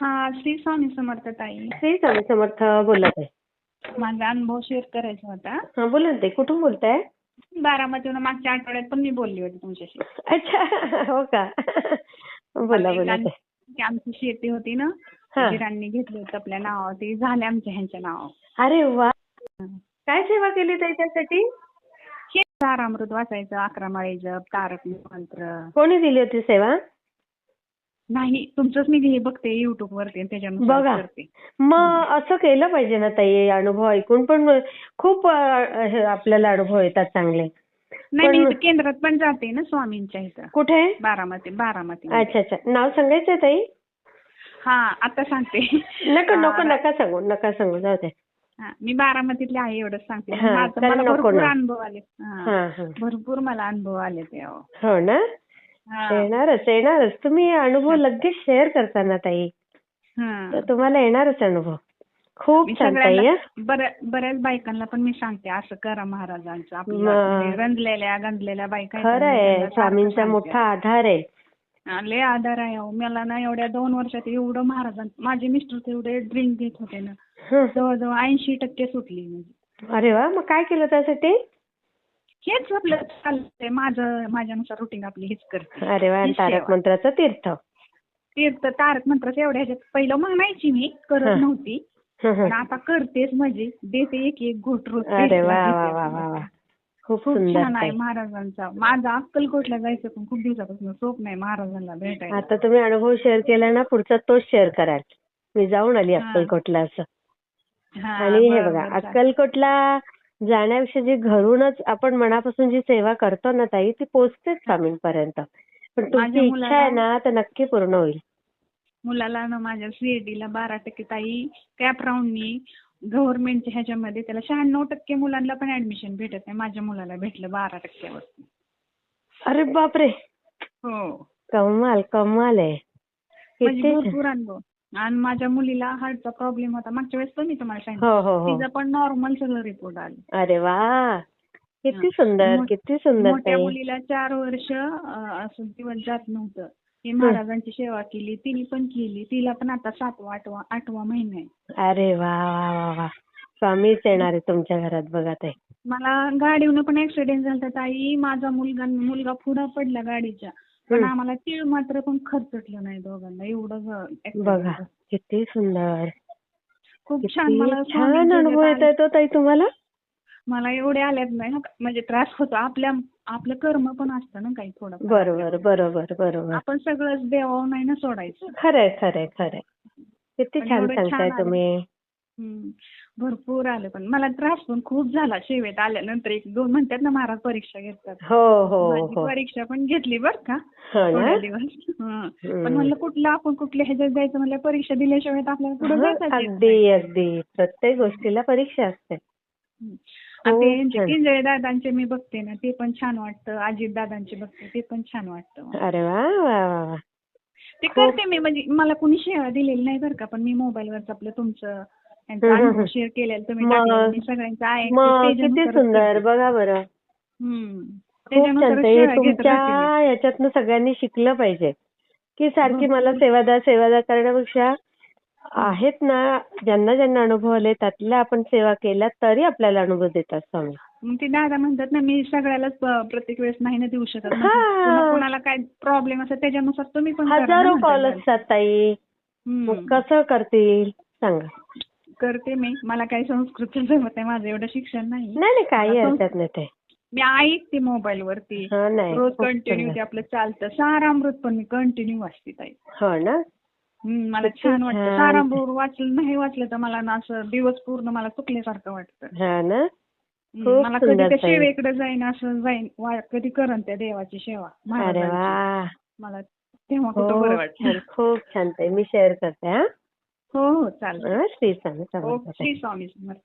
हा श्री स्वामी समर्थ ताई. श्री स्वामी समर्थ बोलत आहे. माझा अनुभव शेअर करायचा होता. हा बोला ना ते कुठून बोलताय? बारामतीहून मागच्या आठवड्यात पण मी बोलली होती तुमच्याशी. अच्छा हो का? बोला बोला की आमची शेती होती ना हा. दिरांनी घेतली होती आपल्या नावावर ती झाली आमच्या ह्यांच्या नावावर. अरे वा. काय सेवा केली ताई त्यासाठी? हे तारामृत वाचायचं अकरा माळी जप तारक मंत्र. कोणी दिली होती सेवा? नाही तुमचंच मी हे बघते युट्यूब वरती बघा. मग असं केलं पाहिजे ना ताई अनुभव ऐकून. पण खूप आपल्याला अनुभव येतात चांगले. नाही केंद्रात पण जाते ना स्वामींच्या इथं. कुठे? बारामती बारामती अच्छा अच्छा. नाव सांगायचं ताई? हा आता सांगते. नका नको नका सांगू नका सांगू. जाऊ दे मी बारामतीतली आहे एवढंच सांगते. भरपूर. अनुभव आले. भरपूर मला अनुभव आले ते. हो ना. येणारच येणारच. तुम्ही अनुभव लगेच शेअर करता ना ताई. हा. तर तुम्हाला येणारच अनुभव. खूप छान ताई हं. बऱ्या- बऱ्याच बायकांना पण मी सांगते असं करा महाराजांचं. आपल्या रंजलेल्या गंजलेल्या बायका आहेत ना, खरं मी आहे. त्यांना स्वामींचा मोठा आधार आहे. लय आधार आहे अहो. मला ना एवढ्या दोन वर्षात एवढं महाराजां माझे मिस्टर तेवढे ड्रिंक घेत होते ना. जवळजवळ ऐंशी टक्के सुटली अरे वा मग काय केलं त्यासाठी? हेच आपलं चाललंय माझं माझ्यानुसार रुटीन आपली हेच करते अरे वा तारक. मंत्राचं तीर्थ तीर्थ तारक मंत्राचं एवढ्या ह्याच्यात पहिलं म्हणायची मी. करत नव्हती. पण आता करतेच म्हणजे देते एक एक घोट रोज अरे वा वा वा. वा वा खूप छान आहे महाराजांचा माझा अक्कलकोटला जायचं पण खूप दिवसापासून स्वप्न आहे महाराजांना भेटायला आता तुम्ही अनुभव शेअर केला ना पुढचा तोच शेअर कराल मी जाऊन आली. अक्कलकोटला असं हा, आणि हे बघा. अक्कलकोटला जाण्यापेक्षा जी घरूनच आपण मनापासून जी सेवा करतो ना ताई ती पोचतेच स्वामींपर्यंत. पण तुमची इच्छा आहे ना तर नक्की पूर्ण होईल. मुलाला ना माझ्या सीएटी ला बारा टक्के ताई कॅप राऊंडनी गव्हर्नमेंटच्या ह्याच्यामध्ये त्याला शहाण्णव टक्के मुलांना पण ऍडमिशन भेटत नाही. माझ्या मुलाला भेटलं बारा टक्क्यावर अरे बापरे! हो. कमाल कमाल आहे. म्हणजे किती भरपूर अनुभव. आणि माझ्या मुलीला हार्टचा प्रॉब्लेम होता. मागच्या वेळेस पण मी तुम्हाला हो सांगितलं. हो हो तिचा पण नॉर्मल सगळं रिपोर्ट आले. अरे वा! किती हा. सुंदर मो- किती सुंदर मोठ्या ताई. मुलीला चार वर्ष अं, असं दिवस जात नव्हतं. हे महाराजांची सेवा केली तिने पण केली. तिला पण आता सातवा आठवा आठवा महिना आहे. अरे वा वा वा वा. स्वामीच येणार आहे तुमच्या घरात बघा ताई. मला गाडीवरून पण ऍक्सिडेंट झाला ताई. माझा मुलगा मुलगा पुढं पडला गाडीच्या. पण. आम्हाला तीळ मात्र पण खर्चटलं नाही दोघांना एवढं बघा. किती सुंदर खूप छान मला छान अनुभव येत येतो ताई तुम्हाला मला एवढे आल्यात नाही हं. म्हणजे त्रास होतो आपल्या आपलं कर्म पण असतं ना काही थोडं बरोबर बरोबर बरोबर आपण सगळंच देवावर नाही ना सोडायचं खरंय खरंय खरंय किती छान सांगताय. तुम्ही. भरपूर आले पण. मला त्रास पण खूप झाला सेवेत आल्यानंतर. एक दोन म्हणतात ना महाराज परीक्षा घेतात. हो हो हो. परीक्षा पण घेतली बर का. ना? थोड्या दिवस. पण. म्हणलं कुठलं आपण कुठल्या ह्याच्यात जायचं म्हणलं परीक्षा दिल्याशिवाय आपल्याला पुढे जायचं अगदी अगदी. प्रत्येक गोष्टीला परीक्षा असते. ते दादांचे मी बघते ना ते पण छान वाटतं. अजित दादांचे बघते ते पण छान वाटतं. अरे वा ते करते मी. म्हणजे मला कुणी शेअर दिलेली नाही बरं का पण मी मोबाईलवरच आपलं तुमचं शेअर केलेलं तुम्ही मग- टाकलेलं मी सगळ्यांचं आहे मग किती सुंदर बघा बरं हम्म. खूप छान घेत तुमच्या. याच्यातनं सगळ्यांनी शिकलं पाहिजे की सारखी मला. सेवादार सेवादार करण्यापेक्षा आहेत ना ज्यांना ज्यांना अनुभव आले त्यातल्या आपण सेवा केल्या तरी आपल्याला अनुभव देतात स्वामी मग ते दादा म्हणतात ना मी सगळ्यालाच प- प्रत्येक वेळेस नाही ना देऊ शकत हा. कोणाला काय प्रॉब्लेम असेल त्याच्यानुसार तुम्ही पण करा ना हजारो म्हणतात कॉल दादा. असतात ताई हम्म. मग कसं करतील सांगा करते मी. मला काही संस्कृत जमत नाही. माझं एवढं शिक्षण नाही. नाही नाही काही हरकत नाही ते मी ऐकते मोबाईल वरती हा नाही. रोज कंटिन्यू. ते आपलं चालतं. सारामृत पण मी कंटिन्यू वाचते ताई. हो ना? हम्म, मला छान वाटतं. छान. सारामृत वाचलं नाही वाचलं तर मला ना असं दिवस पूर्ण मला चुकल्यासारखं वाटतं. हा ना? हम्म, खूप मला कधी सुंदर त्या ताई. सेवेकडे जाईन असं जाईन वा- कधी करन त्या देवाची सेवा अरे महाराजांची. वा. मला तेव्हा कुठं बरं खूप वाटतं. छान खूप छान ताई. मी शेअर करते हा. हो हो चालेल. हा, श्री ताई. श्री स्वामी समर्थ.